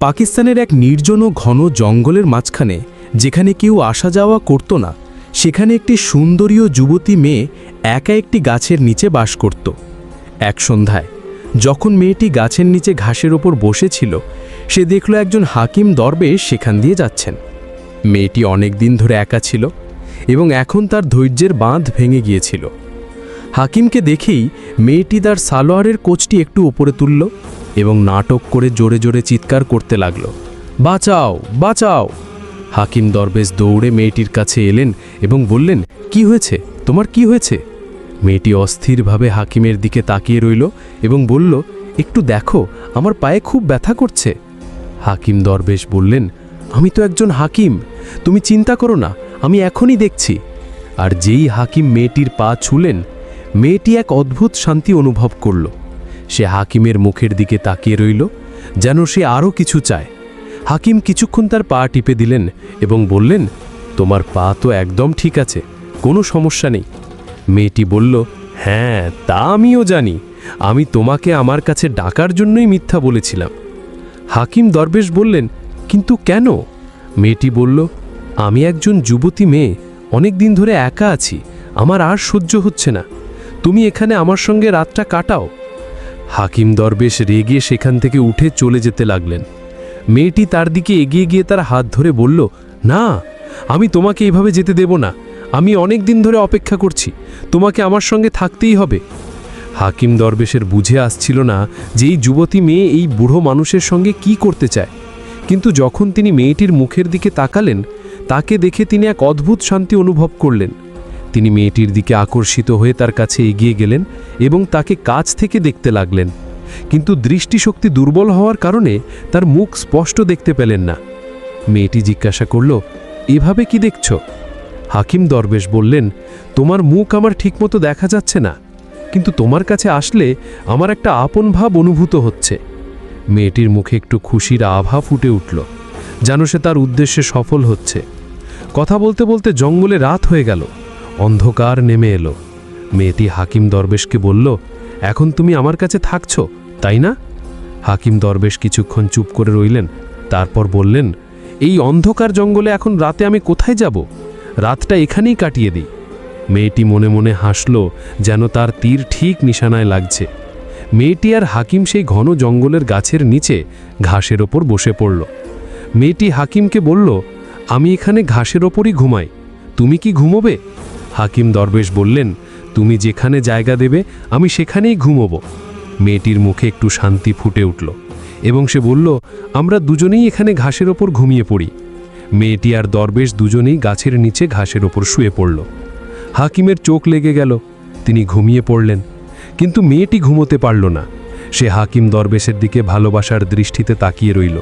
পাকিস্তানের এক নির্জন ও ঘন জঙ্গলের মাঝখানে, যেখানে কেউ আসা যাওয়া করত না, সেখানে একটি সুন্দরী ও যুবতী মেয়ে একা একটি গাছের নিচে বাস করত। এক সন্ধ্যায়, যখন মেয়েটি গাছের নিচে ঘাসের ওপর বসেছিল, সে দেখল একজন হাকিম দরবে সেখান দিয়ে যাচ্ছেন। মেয়েটি অনেক দিন ধরে একা ছিল এবং এখন তার ধৈর্যের বাঁধ ভেঙে গিয়েছিল। হাকিমকে দেখেই মেয়েটি তার সালোয়ারের কোচটি একটু উপরে তুলল। এবং নাটক করে জোরে জোরে চিৎকার করতে লাগল। বাঁচাও বাঁচাও। হাকিম দরবেশ দৌড়ে মেয়েটির কাছে এলেন এবং বললেন, কি হয়েছে? তোমার কি হয়েছে? মেয়েটি অস্থিরভাবে হাকিমের দিকে তাকিয়ে রইল এবং বলল, একটু দেখো, আমার পায়ে খুব ব্যথা করছে। হাকিম দরবেশ বললেন, আমি তো একজন হাকিম, তুমি চিন্তা করো না, আমি এখনই দেখছি। আর যেই হাকিম মেয়েটির পা ছুলেন, মেয়েটি এক অদ্ভুত শান্তি অনুভব করল। সে হাকিমের মুখের দিকে তাকিয়ে রইল, যেন সে আরও কিছু চায়। হাকিম কিছুক্ষণ তার পা টিপে দিলেন এবং বললেন, তোমার পা তো একদম ঠিক আছে, কোনো সমস্যা নেই। মেয়েটি বলল হ্যাঁ তা আমিও জানি। আমি তোমাকে আমার কাছে ডাকার জন্যই মিথ্যা বলেছিলাম। হাকিম দরবেশ বললেন, কিন্তু কেন? মেয়েটি বলল, আমি একজন যুবতী মেয়ে, অনেক দিন ধরে একা আছি, আমার আর সহ্য হচ্ছে না। তুমি এখানে আমার সঙ্গে রাতটা কাটাও হাকিম দরবেশ রেগে সেখান থেকে উঠে চলে যেতে লাগলেন। মেয়েটি তার দিকে এগিয়ে গিয়ে তার হাত ধরে বলল, না, আমি তোমাকে এভাবে যেতে দেব না। আমি অনেক দিন ধরে অপেক্ষা করছি। তোমাকে আমার সঙ্গে থাকতেই হবে। হাকিম দরবেশের বুঝে আসছিল না যে এই যুবতী মেয়ে এই বুড়ো মানুষের সঙ্গে কি করতে চায়। কিন্তু যখন তিনি মেয়েটির মুখের দিকে তাকালেন, তাকে দেখে তিনি এক অদ্ভুত শান্তি অনুভব করলেন। তিনি মেয়েটির দিকে আকর্ষিত হয়ে তার কাছে এগিয়ে গেলেন এবং তাকে কাছ থেকে দেখতে লাগলেন। কিন্তু দৃষ্টিশক্তি দুর্বল হওয়ার কারণে তার মুখ স্পষ্ট দেখতে পেলেন না। মেয়েটি জিজ্ঞাসা করল, এভাবে কি দেখছ? হাকিম দরবেশ বললেন, তোমার মুখ আমার ঠিকমতো দেখা যাচ্ছে না, কিন্তু তোমার কাছে আসলে আমার একটা আপন ভাব অনুভূত হচ্ছে। মেয়েটির মুখে একটু খুশির আভা ফুটে উঠল, যেন সে তার উদ্দেশ্যে সফল হচ্ছে। কথা বলতে বলতে জঙ্গলে রাত হয়ে গেল। অন্ধকার নেমে এলো। মেয়েটি হাকিম দরবেশকে বলল, এখন তুমি আমার কাছে থাকছ, তাই না? হাকিম দরবেশ কিছুক্ষণ চুপ করে রইলেন, তারপর বললেন, এই অন্ধকার জঙ্গলে এখন রাতে আমি কোথায় যাব? রাতটা এখানেই কাটিয়ে দিই। মেয়েটি মনে মনে হাসল, যেন তার তীর ঠিক নিশানায় লাগছে। মেয়েটি আর হাকিম সেই ঘন জঙ্গলের গাছের নিচে ঘাসের ওপর বসে পড়ল। মেয়েটি হাকিমকে বলল, আমি এখানে ঘাসের ওপরই ঘুমাই। তুমি কি ঘুমোবে? হাকিম দরবেশ বললেন, তুমি যেখানে জায়গা দেবে, আমি সেখানেই ঘুমোব। মেয়েটির মুখে একটু শান্তি ফুটে উঠল এবং সে বলল, আমরা দুজনেই এখানে ঘাসের ওপর ঘুমিয়ে পড়ি। মেয়েটি আর দরবেশ দুজনেই গাছের নিচে ঘাসের ওপর শুয়ে পড়ল। হাকিমের চোখ লেগে গেল, তিনি ঘুমিয়ে পড়লেন, কিন্তু মেয়েটি ঘুমোতে পারল না। সে হাকিম দরবেশের দিকে ভালোবাসার দৃষ্টিতে তাকিয়ে রইল।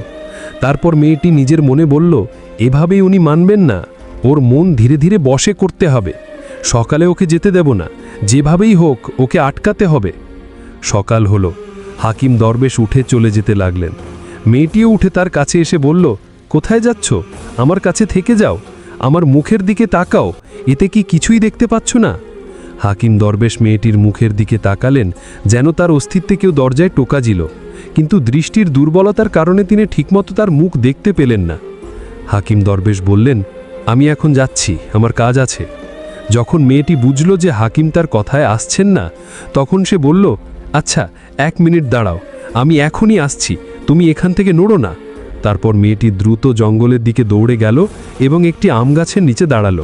তারপর মেয়েটি নিজের মনে বলল, এভাবেই উনি মানবেন না, ওর মন ধীরে ধীরে বসে করতে হবে। সকালে ওকে যেতে দেব না, যেভাবেই হোক ওকে আটকাতে হবে। সকাল হলো, হাকিম দরবেশ উঠে চলে যেতে লাগলেন। মেয়েটিও উঠে তার কাছে এসে বলল, কোথায় যাচ্ছ? আমার কাছে থেকে যাও, আমার মুখের দিকে তাকাও, এতে কি কিছুই দেখতে পাচ্ছ না? হাকিম দরবেশ মেয়েটির মুখের দিকে তাকালেন, যেন তার অস্তিত্বে কেউ দরজায় টোকা দিল, কিন্তু দৃষ্টির দুর্বলতার কারণে তিনি ঠিকমতো তার মুখ দেখতে পেলেন না। হাকিম দরবেশ বললেন, আমি এখন যাচ্ছি, আমার কাজ আছে। যখন মেয়েটি বুঝল যে হাকিম তার কথায় আসছেন না, তখন সে বলল আচ্ছা এক মিনিট দাঁড়াও, আমি এখনই আসছি, তুমি এখান থেকে নড়ো না। তারপর মেয়েটি দ্রুত জঙ্গলের দিকে দৌড়ে গেল এবং একটি আম গাছের নিচে দাঁড়াল।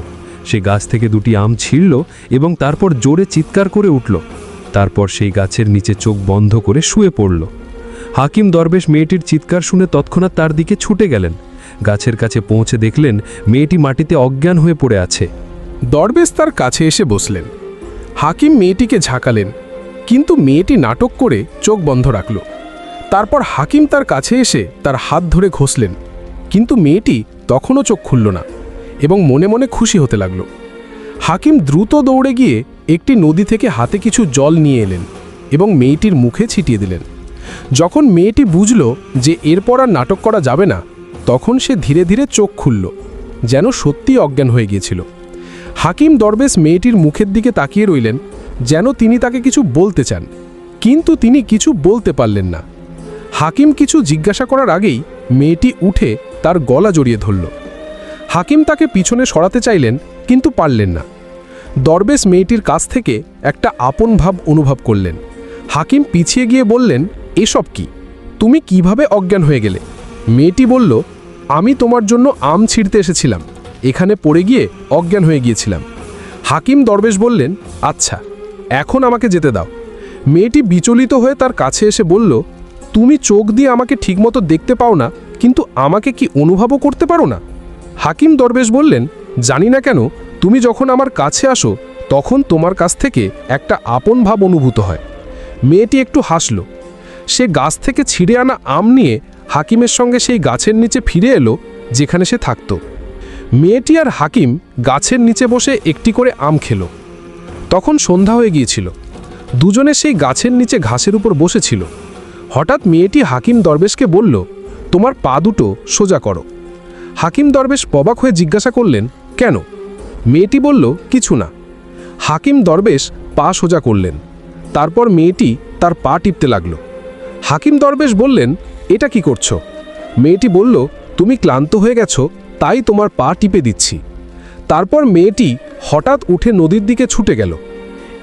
সে গাছ থেকে দুটি আম ছিঁড়ল এবং তারপর জোরে চিৎকার করে উঠল। তারপর সেই গাছের নিচে চোখ বন্ধ করে শুয়ে পড়ল। হাকিম দরবেশ মেয়েটির চিৎকার শুনে তৎক্ষণাৎ তার দিকে ছুটে গেলেন। গাছের কাছে পৌঁছে দেখলেন মেয়েটি মাটিতে অজ্ঞান হয়ে পড়ে আছে। দরবেশ তার কাছে এসে বসলেন। হাকিম মেয়েটিকে ঝাঁকালেন, কিন্তু মেয়েটি নাটক করে চোখ বন্ধ রাখল। তারপর হাকিম তার কাছে এসে তার হাত ধরে ঘষলেন, কিন্তু মেয়েটি তখনও চোখ খুলল না এবং মনে মনে খুশি হতে লাগল। হাকিম দ্রুত দৌড়ে গিয়ে একটি নদী থেকে হাতে কিছু জল নিয়ে এলেন এবং মেয়েটির মুখে ছিটিয়ে দিলেন। যখন মেয়েটি বুঝল যে এরপর আর নাটক করা যাবে না, তখন সে ধীরে ধীরে চোখ খুলল, যেন সত্যি অজ্ঞান হয়ে গিয়েছিল। হাকিম দরবেশ মেয়েটির মুখের দিকে তাকিয়ে রইলেন, যেন তিনি তাকে কিছু বলতে চান। কিন্তু তিনি কিছু বলতে পারলেন না। হাকিম কিছু জিজ্ঞাসা করার আগেই মেয়েটি উঠে তার গলা জড়িয়ে ধরল। হাকিম তাকে পিছনে সরাতে চাইলেন, কিন্তু পারলেন না। দরবেশ মেয়েটির কাছ থেকে একটা আপন ভাব অনুভব করলেন। হাকিম পিছিয়ে গিয়ে বললেন, এসব কি? তুমি কীভাবে অজ্ঞান হয়ে গেলে? মেয়েটি বলল, আমি তোমার জন্য আম ছিঁড়তে এসেছিলাম। এখানে পড়ে গিয়ে অজ্ঞান হয়ে গিয়েছিলাম। হাকিম দরবেশ বললেন আচ্ছা এখন আমাকে যেতে দাও। মেয়েটি বিচলিত হয়ে তার কাছে এসে বলল, তুমি চোখ দিয়ে আমাকে ঠিকমতো দেখতে পাও না, কিন্তু আমাকে কি অনুভবও করতে পারো না? হাকিম দরবেশ বললেন, জানি না কেন, তুমি যখন আমার কাছে আসো, তখন তোমার কাছ থেকে একটা আপন ভাব অনুভূত হয়। মেয়েটি একটু হাসল। সে গাছ থেকে ছিঁড়ে আনা আম নিয়ে হাকিমের সঙ্গে সেই গাছের নিচে ফিরে এলো, যেখানে সে থাকত। মেয়েটি আর হাকিম গাছের নিচে বসে একটি করে আম খেলো। তখন সন্ধ্যা হয়ে গিয়েছিল। দুজনে সেই গাছের নিচে ঘাসের উপর বসেছিল। হঠাৎ মেয়েটি হাকিম দরবেশকে বলল, তোমার পা দুটো সোজা করো। হাকিম দরবেশ পবাক হয়ে জিজ্ঞাসা করলেন, কেন? মেয়েটি বলল, কিছু না। হাকিম দরবেশ পা সোজা করলেন। তারপর মেয়েটি তার পা টিপতে লাগল। হাকিম দরবেশ বললেন, এটা কি করছ? মেয়েটি বলল, তুমি ক্লান্ত হয়ে গেছো তাই তোমার পা টিপে দিচ্ছি। তারপর মেয়েটি হঠাৎ উঠে নদীর দিকে ছুটে গেল।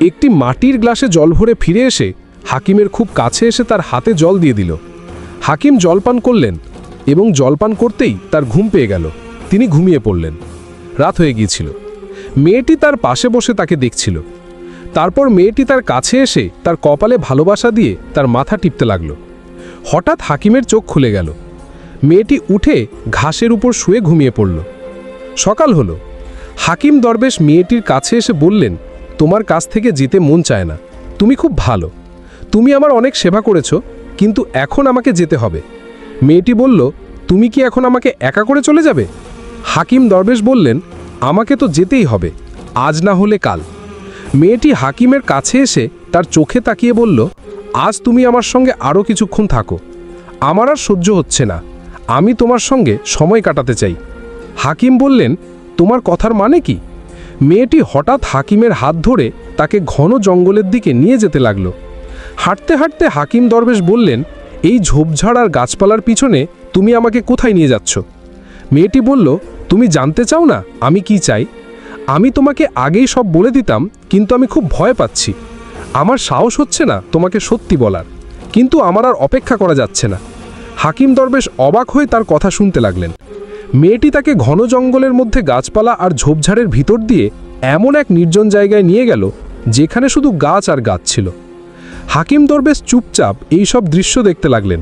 একটি মাটির গ্লাসে জল ভরে ফিরে এসে হাকিমের খুব কাছে এসে তার হাতে জল দিয়ে দিল। হাকিম জলপান করলেন এবং জলপান করতেই তার ঘুম পেয়ে গেল। তিনি ঘুমিয়ে পড়লেন। রাত হয়ে গিয়েছিল। মেয়েটি তার পাশে বসে তাকে দেখছিল। তারপর মেয়েটি তার কাছে এসে তার কপালে ভালোবাসা দিয়ে তার মাথা টিপতে লাগল। হঠাৎ হাকিমের চোখ খুলে গেল। মেয়েটি উঠে ঘাসের উপর শুয়ে ঘুমিয়ে পড়ল। সকাল হলো। হাকিম দরবেশ মেয়েটির কাছে এসে বললেন, তোমার কাছ থেকে যেতে মন চায় না। তুমি খুব ভালো। তুমি আমার অনেক সেবা করেছ, কিন্তু এখন আমাকে যেতে হবে মেয়েটি বলল, তুমি কি এখন আমাকে একা করে চলে যাবে হাকিম দরবেশ বললেন, আমাকে তো যেতেই হবে। আজ না হলে কাল মেয়েটি হাকিমের কাছে এসে তার চোখে তাকিয়ে বলল, আজ তুমি আমার সঙ্গে আরও কিছুক্ষণ থাকো। আমার আর সহ্য হচ্ছে না। আমি তোমার সঙ্গে সময় কাটাতে চাই। হাকিম বললেন, তোমার কথার মানে কি? মেয়েটি হঠাৎ হাকিমের হাত ধরে তাকে ঘন জঙ্গলের দিকে নিয়ে যেতে লাগল। হাঁটতে হাঁটতে হাকিম দরবেশ বললেন, এই ঝোপঝাড় আর গাছপালার পিছনে তুমি আমাকে কোথায় নিয়ে যাচ্ছ? মেয়েটি বলল, তুমি জানতে চাও না আমি কি চাই? আমি তোমাকে আগেই সব বলে দিতাম, কিন্তু আমি খুব ভয় পাচ্ছি। আমার সাহস হচ্ছে না তোমাকে সত্যি বলার, কিন্তু আমার আর অপেক্ষা করা যাচ্ছে না। হাকিম দরবেশ অবাক হয়ে তার কথা শুনতে লাগলেন। মেয়েটি তাকে ঘন জঙ্গলের মধ্যে গাছপালা আর ঝোপঝাড়ের ভিতর দিয়ে এমন এক নির্জন জায়গায় নিয়ে গেল, যেখানে শুধু গাছ আর গাছ ছিল। হাকিম দরবেশ চুপচাপ এই সব দৃশ্য দেখতে লাগলেন।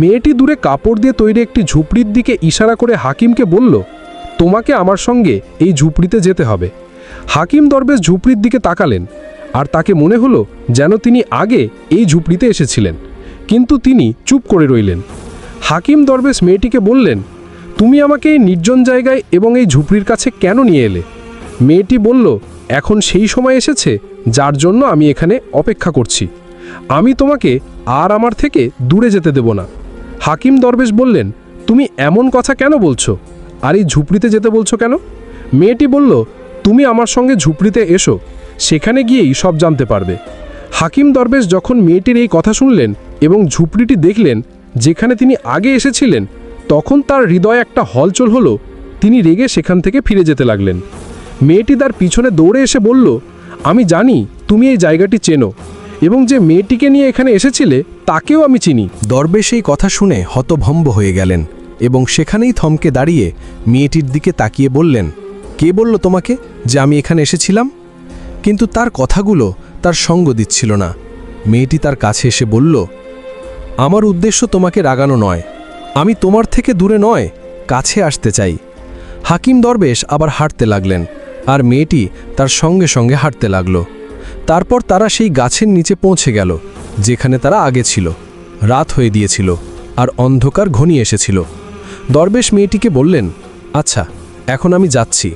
মেয়েটি দূরে কাপড় দিয়ে তৈরি একটি ঝুপড়ির দিকে ইশারা করে হাকিমকে বলল, তোমাকে আমার সঙ্গে এই ঝুপড়িতে যেতে হবে। হাকিম দরবেশ ঝুপড়ির দিকে তাকালেন, আর তাকে মনে হলো যেন তিনি আগে এই ঝুপড়িতে এসেছিলেন। কিন্তু তিনি চুপ করে রইলেন। হাকিম দরবেশ মেয়েটিকে বললেন, তুমি আমাকে এই নির্জন জায়গায় এবং এই ঝুপড়ির কাছে কেন নিয়ে এলে? মেয়েটি বলল, এখন সেই সময় এসেছে যার জন্য আমি এখানে অপেক্ষা করছি। আমি তোমাকে আর আমার থেকে দূরে যেতে দেব না। হাকিম দরবেশ বললেন, তুমি এমন কথা কেন বলছো? আর এই ঝুপড়িতে যেতে বলছো কেন? মেয়েটি বলল, তুমি আমার সঙ্গে ঝুপড়িতে এসো, সেখানে গিয়েই সব জানতে পারবে। হাকিম দরবেশ যখন মেয়েটির এই কথা শুনলেন এবং ঝুপড়িটি দেখলেন, যেখানে তিনি আগে এসেছিলেন, তখন তার হৃদয়ে একটা হলচল হলো। তিনি রেগে সেখান থেকে ফিরে যেতে লাগলেন। মেয়েটি তার পিছনে দৌড়ে এসে বলল, আমি জানি, তুমি এই জায়গাটি চেনো এবং যে মেয়েটিকে নিয়ে এখানে এসেছিলে, তাকেও আমি চিনি। দরবেশ এই কথা শুনে হতভম্ব হয়ে গেলেন এবং সেখানেই থমকে দাঁড়িয়ে মেয়েটির দিকে তাকিয়ে বললেন, কে বলল তোমাকে যে আমি এখানে এসেছিলাম? কিন্তু তার কথাগুলো তার সঙ্গ দিচ্ছিল না। মেয়েটি তার কাছে এসে বলল, আমার উদ্দেশ্য তোমাকে রাগানো নয়। আমি তোমার থেকে দূরে নয়, কাছে আসতে চাই। হাকিম দরবেশ আবার হাঁটতে লাগলেন আর মেয়েটি তার সঙ্গে সঙ্গে হাঁটতে লাগল। তারপর তারা সেই গাছের নিচে পৌঁছে গেল, যেখানে তারা আগে ছিল। রাত হয়ে দিয়েছিল আর অন্ধকার ঘনিয়ে এসেছিল। দরবেশ মেয়েটিকে বললেন আচ্ছা এখন আমি যাচ্ছি।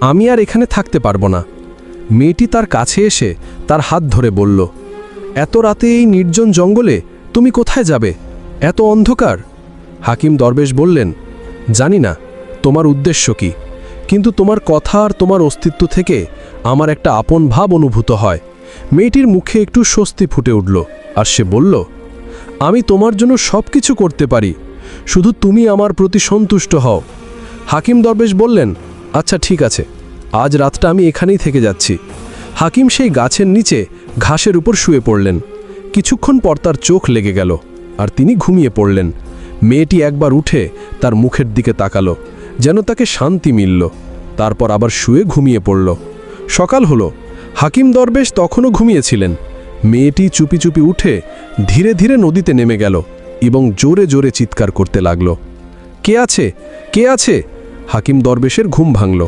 আমি আর এখানে থাকতে পারব না। মেয়েটি তার কাছে এসে তার হাত ধরে বলল, এত রাতে এই নির্জন জঙ্গলে তুমি কোথায় যাবে? এত অন্ধকার? হাকিম দরবেশ বললেন, জানি না, তোমার উদ্দেশ্য কি? কিন্তু তোমার কথা আর তোমার অস্তিত্ব থেকে আমার একটা আপন ভাব অনুভূত হয়। মেয়েটির মুখে একটু স্বস্তি ফুটে উঠল আর সে বলল, আমি তোমার জন্য সব কিছু করতে পারি, শুধু তুমি আমার প্রতি সন্তুষ্ট হও। হাকিম দরবেশ বললেন আচ্ছা ঠিক আছে, আজ রাতটা আমি এখানেই থেকে যাচ্ছি। হাকিম সেই গাছের নিচে ঘাসের উপর শুয়ে পড়লেন। কিছুক্ষণ পর তার চোখ লেগে গেল আর তিনি ঘুমিয়ে পড়লেন। মেয়েটি একবার উঠে তার মুখের দিকে তাকালো, যেন তাকে শান্তি মিলল। তারপর আবার শুয়ে ঘুমিয়ে পড়ল। সকাল হলো, হাকিম দরবেশ তখনও ঘুমিয়েছিলেন। মেয়েটি চুপি চুপি উঠে ধীরে ধীরে নদীতে নেমে গেল এবং জোরে জোরে চিৎকার করতে লাগল। কে আছে? কে আছে? হাকিম দরবেশের ঘুম ভাঙল।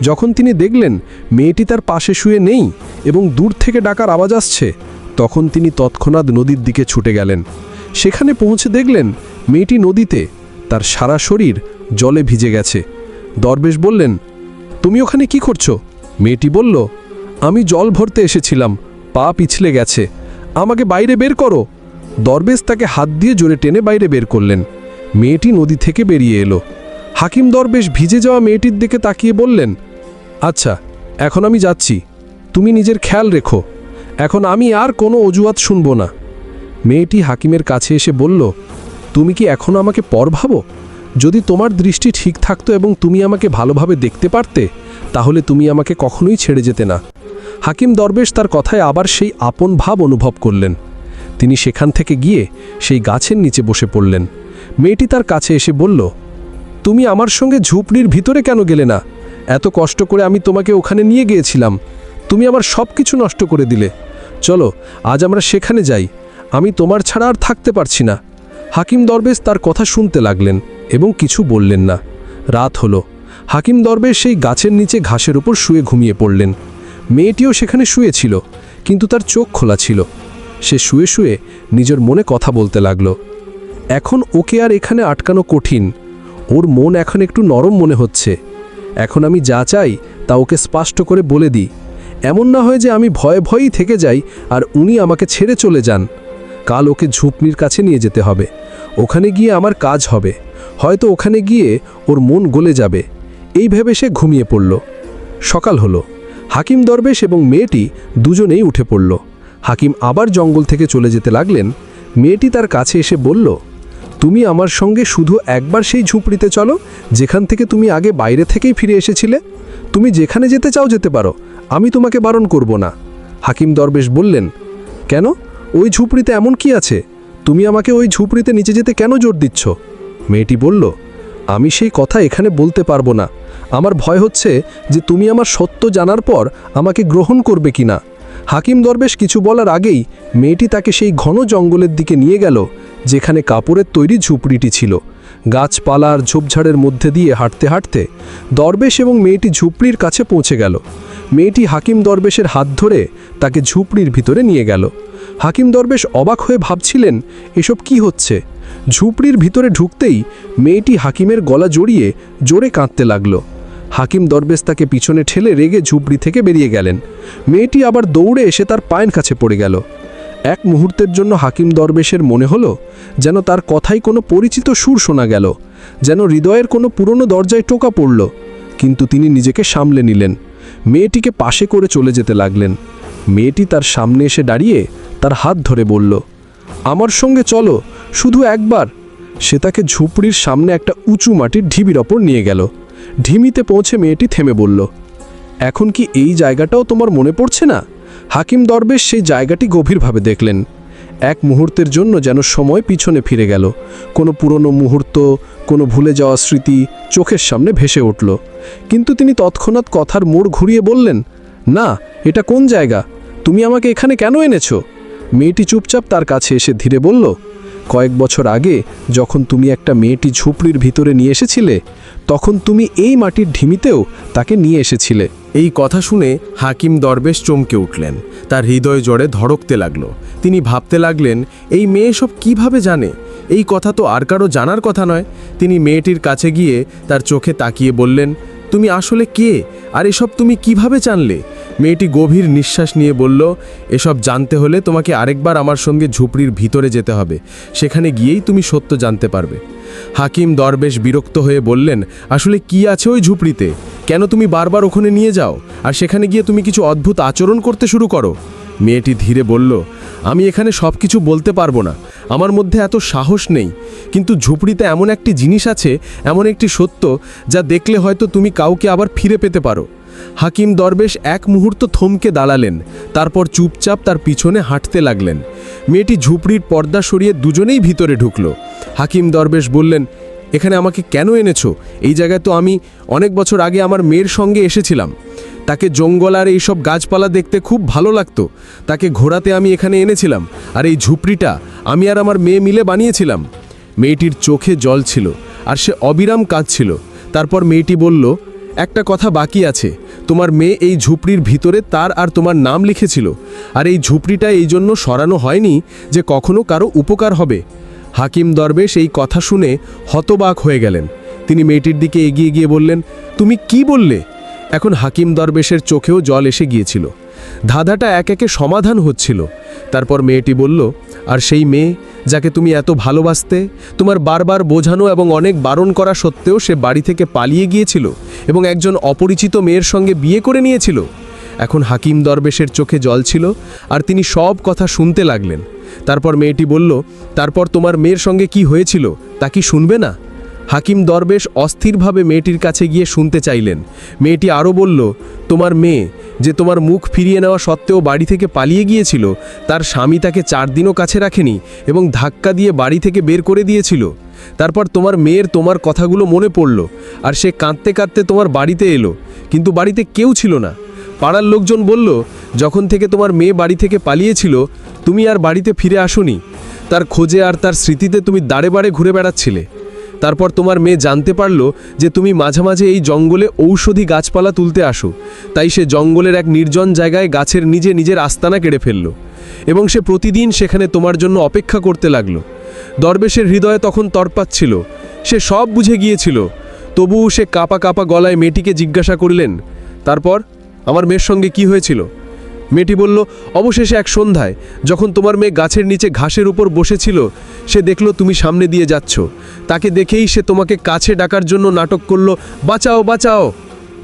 যখন তিনি দেখলেন মেয়েটি তার পাশে শুয়ে নেই এবং দূর থেকে ডাকার আওয়াজ আসছে, তখন তিনি তৎক্ষণাৎ নদীর দিকে ছুটে গেলেন। সেখানে পৌঁছে দেখলেন মেয়েটি নদীতে তার সারা শরীর জলে ভিজে গেছে। দরবেশ বললেন, তুমি ওখানে কি করছ? মেয়েটি বলল, আমি জল ভরতে এসেছিলাম, পা পিছলে গেছে, আমাকে বাইরে বের করো। দরবেশ তাকে হাত দিয়ে জোরে টেনে বাইরে বের করলেন। মেয়েটি নদী থেকে বেরিয়ে এলো। হাকিম দরবেশ ভিজে যাওয়া মেয়েটির দিকে তাকিয়ে বললেন আচ্ছা এখন আমি যাচ্ছি। তুমি নিজের খেয়াল রেখো। এখন আমি আর কোনো অজুহাত শুনব না। মেয়েটি হাকিমের কাছে এসে বলল, তুমি কি এখনও আমাকে পর ভাবো যদি তোমার দৃষ্টি ঠিক থাকতো এবং তুমি আমাকে ভালোভাবে দেখতে পারতে, তাহলে তুমি আমাকে কখনোই ছেড়ে যেতে না। হাকিম দরবেশ তার কথায় আবার সেই আপন ভাব অনুভব করলেন। তিনি সেখান থেকে গিয়ে সেই গাছের নিচে বসে পড়লেন। মেয়েটি তার কাছে এসে বলল তুমি আমার সঙ্গে ঝুপড়ির ভিতরে কেন গেলে না? এত কষ্ট করে আমি তোমাকে ওখানে নিয়ে গিয়েছিলাম। তুমি আমার সব কিছু নষ্ট করে দিলে। চলো, আজ আমরা সেখানে যাই। আমি তোমার ছাড়া আর থাকতে পারছি না। হাকিম দরবেশ তার কথা শুনতে লাগলেন এবং কিছু বললেন না। রাত হলো। হাকিম দরবেশ সেই গাছের নিচে ঘাসের উপর শুয়ে ঘুমিয়ে পড়লেন। মেয়েটিও সেখানে শুয়েছিল, কিন্তু তার চোখ খোলা ছিল। সে শুয়ে শুয়ে নিজের মনে কথা বলতে লাগল। এখন ওকে আর এখানে আটকানো কঠিন। ওর মন এখন একটু নরম মনে হচ্ছে। এখন আমি যা চাই, তা ওকে স্পষ্ট করে বলে দিই। এমন না হয় যে আমি ভয়ে ভয়েই থেকে যাই আর উনি আমাকে ছেড়ে চলে যান। কাল ওকে ঝুপনির কাছে নিয়ে যেতে হবে। ওখানে গিয়ে আমার কাজ হবে। হয়তো ওখানে গিয়ে ওর মন গলে যাবে। এই ভেবে সে ঘুমিয়ে পড়ল। সকাল হলো। হাকিম দরবেশ এবং মেয়েটি দুজনেই উঠে পড়ল। হাকিম আবার জঙ্গল থেকে চলে যেতে লাগলেন। মেয়েটি তার কাছে এসে বলল তুমি আমার সঙ্গে শুধু একবার সেই ঝুপড়িতে চলো, যেখান থেকে তুমি আগে বাইরে থেকেই ফিরে এসেছিলে। তুমি যেখানে যেতে চাও যেতে পারো, আমি তোমাকে বারণ করব না। হাকিম দরবেশ বললেন, কেন? ওই ঝুপড়িতে এমন কি আছে? তুমি আমাকে ওই ঝুপড়িতে নিচে যেতে কেন জোর দিচ্ছ? মেয়েটি বলল, আমি সেই কথা এখানে বলতে পারব না। আমার ভয় হচ্ছে যে তুমি আমার সত্য জানার পর আমাকে গ্রহণ করবে কিনা। হাকিম দরবেশ কিছু বলার আগেই মেয়েটি তাকে সেই ঘন জঙ্গলের দিকে নিয়ে গেল, যেখানে কাপড়ের তৈরি ঝুপড়িটি ছিল। গাছপালা আর ঝোপঝাড়ের মধ্যে দিয়ে হাঁটতে হাঁটতে দরবেশ এবং মেয়েটি ঝুপড়ির কাছে পৌঁছে গেল। মেয়েটি হাকিম দরবেশের হাত ধরে তাকে ঝুপড়ির ভিতরে নিয়ে গেল। হাকিম দরবেশ অবাক হয়ে ভাবছিলেন, এসব কি হচ্ছে? ঝুপড়ির ভিতরে ঢুকতেই মেয়েটি হাকিমের গলা জড়িয়ে জোরে কাঁদতে লাগল। হাকিম দরবেশ তাকে পিছনে ঠেলে রেগে ঝুপড়ি থেকে বেরিয়ে গেলেন। মেয়েটি আবার দৌড়ে এসে তার পায়ের কাছে পড়ে গেল। এক মুহূর্তের জন্য হাকিম দরবেশের মনে হলো যেন তার কথাই কোনো পরিচিত সুর শোনা গেল, যেন হৃদয়ের কোনো পুরনো দরজায় টোকা পড়ল। কিন্তু তিনি নিজেকে সামলে নিলেন। মেয়েটিকে পাশে করে চলে যেতে লাগলেন। মেয়েটি তার সামনে এসে দাঁড়িয়ে তার হাত ধরে বলল, আমার সঙ্গে চলো, শুধু একবার। সে তাকে ঝুপড়ির সামনে একটা উঁচু মাটির ঢিবির ওপর নিয়ে গেল। ঢিমিতে পৌঁছে মেয়েটি থেমে বলল, এখন কি এই জায়গাটাও তোমার মনে পড়ছে না? হাকিম দরবেশ সেই জায়গাটি গভীরভাবে দেখলেন। এক মুহূর্তের জন্য যেন সময় পিছনে ফিরে গেল। কোনো পুরনো মুহূর্ত, কোনো ভুলে যাওয়া স্মৃতি চোখের সামনে ভেসে উঠল। কিন্তু তিনি তৎক্ষণাৎ কথার মোড় ঘুরিয়ে বললেন, না, এটা কোন জায়গা? তুমি আমাকে এখানে কেন এনেছ? মেয়েটি চুপচাপ তার কাছে এসে ধীরে বলল, কয়েক বছর আগে যখন তুমি একটা মেয়েটি ঝুপড়ির ভিতরে নিয়ে এসেছিলে তখন তুমি এই মাটির ঢিমিতেও তাকে নিয়ে এসেছিলে। এই কথা শুনে হাকিম দরবেশ চমকে উঠলেন। তার হৃদয় জড়ে ধড়কতে লাগল। তিনি ভাবতে লাগলেন, এই মেয়ে সব কীভাবে জানে? এই কথা তো আর কারও জানার কথা নয়। তিনি মেয়েটির কাছে গিয়ে তার চোখে তাকিয়ে বললেন, তুমি আসলে কে? আর এসব তুমি কীভাবে জানলে? মেয়েটি গভীর নিঃশ্বাস নিয়ে বলল, এসব জানতে হলে তোমাকে আরেকবার আমার সঙ্গে ঝুপড়ির ভিতরে যেতে হবে। সেখানে গিয়েই তুমি সত্য জানতে পারবে। হাকিম দরবেশ বিরক্ত হয়ে বললেন, আসলে কি আছে ওই ঝুপড়িতে? কেন তুমি বারবার ওখানে নিয়ে যাও? আর সেখানে গিয়ে তুমি কিছু অদ্ভুত আচরণ করতে শুরু করো? মেয়েটি ধীরে বলল, আমি এখানে সব কিছু বলতে পারব না। আমার মধ্যে এত সাহস নেই। কিন্তু ঝুপড়িতে এমন একটি জিনিস আছে, এমন একটি সত্য, যা দেখলে হয়তো তুমি কাউকে আবার ফিরে পেতে পারো। হাকিম দরবেশ এক মুহূর্ত থমকে দাঁড়ালেন, তারপর চুপচাপ তার পিছনে হাঁটতে লাগলেন। মেয়েটি ঝুপড়ির পর্দা সরিয়ে দুজনেই ভিতরে ঢুকলো। হাকিম দরবেশ বললেন, এখানে আমাকে কেন এনেছো? এই জায়গায় তো আমি অনেক বছর আগে আমার মেয়ের সঙ্গে এসেছিলাম। তাকে জঙ্গল আর এইসব গাছপালা দেখতে খুব ভালো লাগতো। তাকে ঘোরাতে আমি এখানে এনেছিলাম, আর এই ঝুপড়িটা আমি আর আমার মেয়ে মিলে বানিয়েছিলাম। মেয়েটির চোখে জল ছিল, আর সে অবিরাম কাঁদছিল। তারপর মেয়েটি বলল একটা কথা বাকি আছে। তোমার মেয়ে এই ঝুপড়ির ভিতরে তার আর তোমার নাম লিখেছিল। আর এই ঝুপড়িটা এই জন্য সরানো হয়নি যে কখনো কারও উপকার হবে। হাকিম দরবেশ এই কথা শুনে হতবাক হয়ে গেলেন। তিনি মেয়েটির দিকে এগিয়ে গিয়ে বললেন, তুমি কি বললে? এখন হাকিম দরবেশের চোখেও জল এসে গিয়েছিল। ধাঁধাটা এক একে সমাধান হচ্ছিল। তারপর মেয়েটি বলল, আর সেই মেয়ে, যাকে তুমি এত ভালোবাসতে, তোমার বারবার বোঝানো এবং অনেক বারণ করা সত্ত্বেও সে বাড়ি থেকে পালিয়ে গিয়েছিল এবং একজন অপরিচিত মেয়ের সঙ্গে বিয়ে করে নিয়েছিল। এখন হাকিম দরবেশের চোখে জল ছিল আর তিনি সব কথা শুনতে লাগলেন। তারপর মেয়েটি বলল, তারপর তোমার মেয়ের সঙ্গে কি হয়েছিল, তা কি শুনবে না? হাকিম দরবেশ অস্থিরভাবে মেয়েটির কাছে গিয়ে শুনতে চাইলেন। মেয়েটি আরও বলল, তোমার মেয়ে যে তোমার মুখ ফিরিয়ে নেওয়া সত্ত্বেও বাড়ি থেকে পালিয়ে গিয়েছিল, তার স্বামী তাকে চার দিনও কাছে রাখেনি এবং ধাক্কা দিয়ে বাড়ি থেকে বের করে দিয়েছিল। তারপর তোমার মেয়ের তোমার কথাগুলো মনে পড়ল, আর সে কাঁদতে কাঁদতে তোমার বাড়িতে এলো। কিন্তু বাড়িতে কেউ ছিল না। পাড়ার লোকজন বলল, যখন থেকে তোমার মেয়ে বাড়ি থেকে পালিয়েছিল, তুমি আর বাড়িতে ফিরে আসোনি। তার খোঁজে আর তার স্মৃতিতে তুমি দাঁড়ে বাড়ে ঘুরে বেড়াচ্ছিলে। তারপর তোমার মেয়ে জানতে পারল যে তুমি মাঝে মাঝে এই জঙ্গলে ঔষধি গাছপালা তুলতে আসো। তাই সে জঙ্গলের এক নির্জন জায়গায় গাছের নিজে নিজের আস্তানা কেড়ে ফেলল এবং সে প্রতিদিন সেখানে তোমার জন্য অপেক্ষা করতে লাগল। দরবেশের হৃদয়ে তখন তরপাচ্ছিল সে সব বুঝে গিয়েছিল। তবুও সে কাপা কাপা গলায় মেয়েটিকে জিজ্ঞাসা করলেন, তারপর? আমার মেয়ের সঙ্গে কি হয়েছিল? মেয়েটি বলল, অবশেষে এক সন্ধ্যায়, যখন তোমার মেয়ে গাছের নিচে ঘাসের উপর বসেছিল, সে দেখল তুমি সামনে দিয়ে যাচ্ছ। তাকে দেখেই সে তোমাকে কাছে ডাকার জন্য নাটক করল, বাঁচাও বাঁচাও।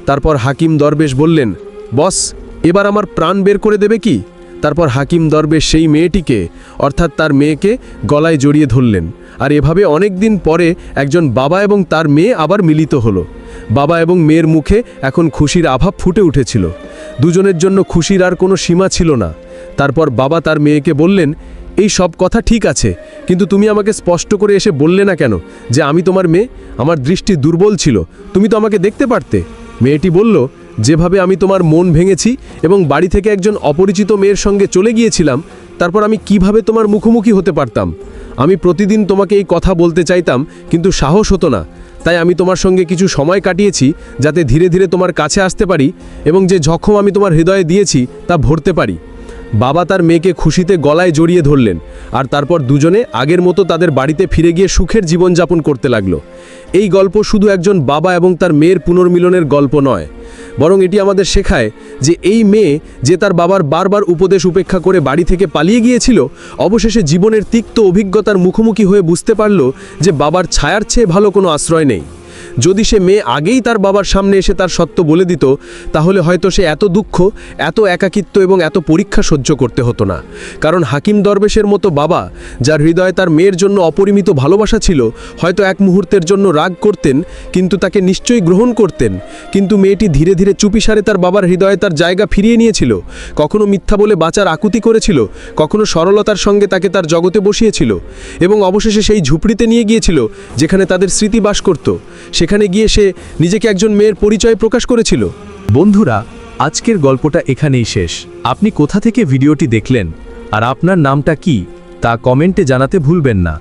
তারপর হাকিম দরবেশ বললেন, বস, এবার আমার প্রাণ বের করে দেবে কি? তারপর হাকিম দরবেশ সেই মেয়েটিকে, অর্থাৎ তার মেয়েকে, গলায় জড়িয়ে ধরলেন। আর এভাবে অনেক দিন পরে একজন বাবা এবং তার মেয়ে আবার মিলিত হলো। বাবা এবং মেয়ের মুখে এখন খুশির আভাব ফুটে উঠেছিল। দুজনের জন্য খুশির আর কোনো সীমা ছিল না। তারপর বাবা তার মেয়েকে বললেন, এই সব কথা ঠিক আছে, কিন্তু তুমি আমাকে স্পষ্ট করে এসে বললে না কেন যে আমি তোমার মেয়ে? আমার দৃষ্টি দুর্বল ছিল, তুমি তো আমাকে দেখতে পারতে। মেয়েটি বলল, যেভাবে আমি তোমার মন ভেঙেছি এবং বাড়ি থেকে একজন অপরিচিত মেয়ের সঙ্গে চলে গিয়েছিলাম, তারপর আমি কীভাবে তোমার মুখোমুখি হতে পারতাম? আমি প্রতিদিন তোমাকে এই কথা বলতে চাইতাম, কিন্তু সাহস হতো না। তাই আমি তোমার সঙ্গে কিছু সময় কাটিয়েছি যাতে ধীরে ধীরে তোমার কাছে আসতে পারি এবং যে জখম আমি তোমার হৃদয়ে দিয়েছি তা ভরতে পারি। বাবা তার মেয়েকে খুশিতে গলায় জড়িয়ে ধরলেন আর তারপর দুজনে আগের মতো তাদের বাড়িতে ফিরে গিয়ে সুখের জীবনযাপন করতে লাগল। এই গল্প শুধু একজন বাবা এবং তার মেয়ের পুনর্মিলনের গল্প নয়, বরং এটি আমাদের শেখায় যে এই মেয়ে যে তার বাবার বারবার উপদেশ উপেক্ষা করে বাড়ি থেকে পালিয়ে গিয়েছিল, অবশেষে জীবনের তিক্ত অভিজ্ঞতার মুখোমুখি হয়ে বুঝতে পারল যে বাবার ছায়ার চেয়ে ভালো কোনো আশ্রয় নেই। যদি সে মেয়ে আগেই তার বাবার সামনে এসে তার সত্য বলে দিত, তাহলে হয়তো সে এত দুঃখ, এত একাকিত্ব এবং এত পরীক্ষা সহ্য করতে হতো না। কারণ হাকিম দরবেশের মতো বাবা, যার হৃদয়ে তার মেয়ের জন্য অপরিমিত ভালোবাসা ছিল, হয়তো এক মুহূর্তের জন্য রাগ করতেন, কিন্তু তাকে নিশ্চয়ই গ্রহণ করতেন। কিন্তু মেয়েটি ধীরে ধীরে চুপিসারে তার বাবার হৃদয়ে তার জায়গা ফিরিয়ে নিয়েছিল, কখনো মিথ্যা বলে বাঁচার আকুতি করেছিল, কখনো সরলতার সঙ্গে তাকে তার জগতে বসিয়েছিল, এবং অবশেষে সেই ঝুপড়িতে নিয়ে গিয়েছিল, যেখানে তাদের স্মৃতি বাস করত। সেখানে গিয়ে সে নিজেকে একজন মেয়ের পরিচয় প্রকাশ করেছিল। বন্ধুরা, আজকের গল্পটা এখানেই শেষ। আপনি কোথা থেকে ভিডিওটি দেখলেন আর আপনার নামটা কি তা কমেন্টে জানাতে ভুলবেন না।